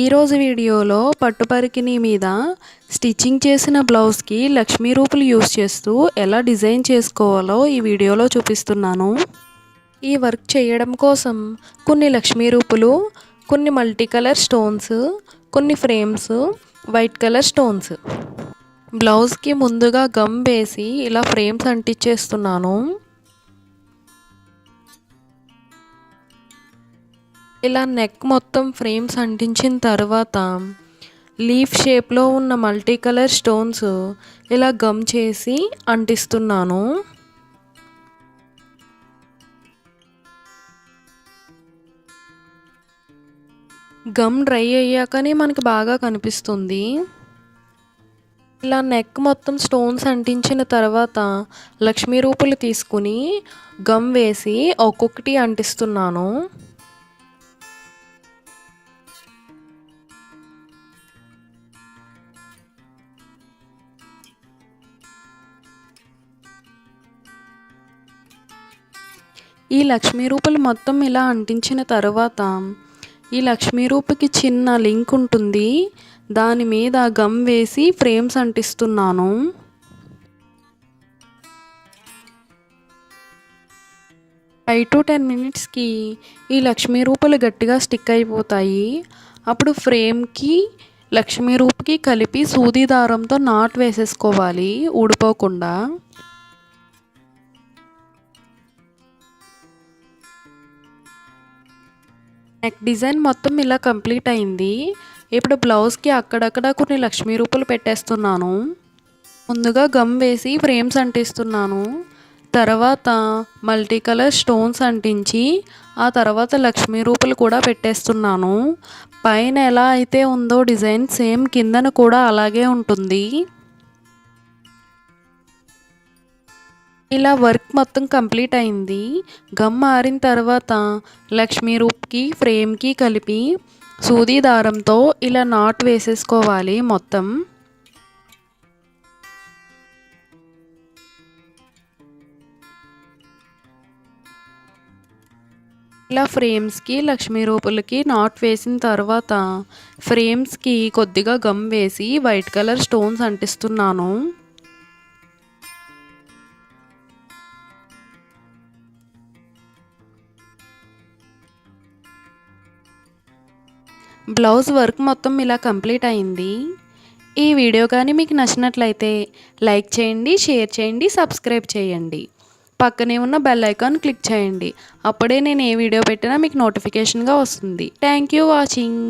ఈరోజు వీడియోలో పట్టుపరికిని మీద స్టిచ్చింగ్ చేసిన బ్లౌజ్కి లక్ష్మీ రూపులు యూస్ చేస్తూ ఎలా డిజైన్ చేసుకోవాలో ఈ వీడియోలో చూపిస్తున్నాను. ఈ వర్క్ చేయడం కోసం కొన్ని లక్ష్మీ రూపులు కొన్ని మల్టీ కలర్ స్టోన్స్ కొన్ని ఫ్రేమ్స్ వైట్ కలర్ స్టోన్స్. బ్లౌజ్కి ముందుగా గమ్ వేసి ఇలా ఫ్రేమ్స్ అంటించేస్తున్నాను. ఇలా నెక్ మొత్తం ఫ్రేమ్స్ అంటించిన తర్వాత లీఫ్ షేప్లో ఉన్న మల్టీ కలర్ స్టోన్స్ ఇలా గమ్ చేసి అంటిస్తున్నాను. గమ్ డ్రై అయ్యాకనే మనకి బాగా కనిపిస్తుంది. ఇలా నెక్ మొత్తం స్టోన్స్ అంటించిన తర్వాత లక్ష్మీ రూపులు తీసుకుని గమ్ వేసి ఒక్కొక్కటి అంటిస్తున్నాను. ఈ లక్ష్మీ రూపులు మొత్తం ఇలా అంటించిన తర్వాత ఈ లక్ష్మీ రూపుకి చిన్న లింక్ ఉంటుంది. దాని మీద గమ్ వేసి ఫ్రేమ్స్ అంటిస్తున్నాను. ఫైవ్ టు టెన్ మినిట్స్కి ఈ లక్ష్మీ రూపలు గట్టిగా స్టిక్ అయిపోతాయి. అప్పుడు ఫ్రేమ్కి లక్ష్మీ రూపుకి కలిపి సూది దారంతో నాట్ వేసేసుకోవాలి. ఊడిపోకుండా. నెక్ డిజైన్ మొత్తం ఇలా కంప్లీట్ అయింది. ఇప్పుడు బ్లౌజ్కి అక్కడక్కడ కొన్ని లక్ష్మీ రూపులు పెట్టేస్తున్నాను. ముందుగా గమ్ వేసి ఫ్రేమ్స్ అంటిస్తున్నాను. తర్వాత మల్టీ కలర్ స్టోన్స్ అంటించి ఆ తర్వాత లక్ష్మీ రూపులు కూడా పెట్టేస్తున్నాను. పైన ఎలా అయితే ఉందో డిజైన్ సేమ్ కిందన కూడా అలాగే ఉంటుంది. ఇలా వర్క్ మొత్తం కంప్లీట్ అయింది. గమ్ మారిన తర్వాత లక్ష్మీ రూప్కి ఫ్రేమ్కి కలిపి సూది దారంతో ఇలా నాట్ వేసేసుకోవాలి మొత్తం. ఇలా ఫ్రేమ్స్కి లక్ష్మీ రూపులకి నాట్ వేసిన తర్వాత ఫ్రేమ్స్కి కొద్దిగా గమ్ వేసి వైట్ కలర్ స్టోన్స్ అంటిస్తున్నాను. బ్లౌజ్ వర్క్ మొత్తం ఇలా కంప్లీట్ అయింది. ఈ వీడియో కానీ మీకు నచ్చినట్లయితే లైక్ చేయండి షేర్ చేయండి సబ్స్క్రైబ్ చేయండి. పక్కనే ఉన్న బెల్ ఐకాన్ క్లిక్ చేయండి. అప్పుడే నేను ఏ వీడియో పెట్టినా మీకు నోటిఫికేషన్గా వస్తుంది. Thank you watching.